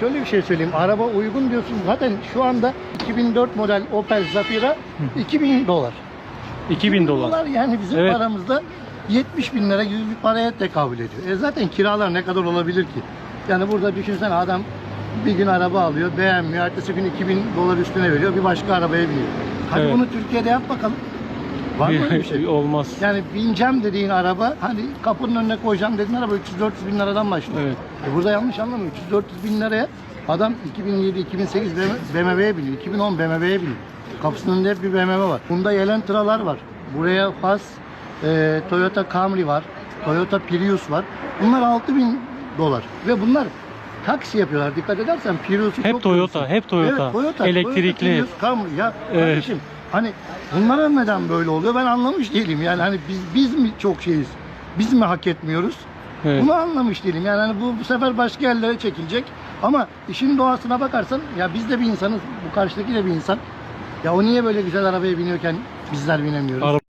Şöyle bir şey söyleyeyim. Araba uygun diyorsun. Zaten şu anda 2004 model Opel Zafira 2000 dolar. 2000 dolar. yani bizim Evet. paramızda 70 bin lira gibi bir paraya tekabül ediyor. E zaten kiralar ne kadar olabilir ki? Yani burada düşünsen adam bir gün araba alıyor, beğenmiyor. Ertesi gün 2000 dolar üstüne veriyor. Bir başka arabaya biniyor. Hadi Evet. bunu Türkiye'de yap bakalım. Var mı öyle bir şey? Olmaz. Yani bineceğim dediğin araba, hani kapının önüne koyacağım dediğin araba 300-400 bin liradan başlıyor. Evet. E burada yanlış anlama 300-400 bin liraya adam 2007-2008 BMW'ye biniyor, 2010 BMW'ye biniyor. Kapısının önünde hep bir BMW var. Bunda Elantra'lar var. Buraya Fas, e, Toyota Camry var. Toyota Prius var. Bunlar 6000 dolar. Ve bunlar taksi yapıyorlar. Dikkat edersen Prius'u Hep çok Toyota, görürsün. hep Toyota. Evet, Toyota. Elektrikli. Toyota, Prius, Camry. Ya Evet. kardeşim hani bunlara neden böyle oluyor ben anlamış değilim. Yani hani biz biz mi çok şeyiz? Biz mi hak etmiyoruz? Evet. Bunu anlamış değilim. Yani hani bu, bu sefer başka yerlere çekilecek. Ama işin doğasına bakarsan ya biz de bir insanız. Bu karşıdaki de bir insan. Ya o niye böyle güzel arabaya biniyorken bizler binemiyoruz? Araba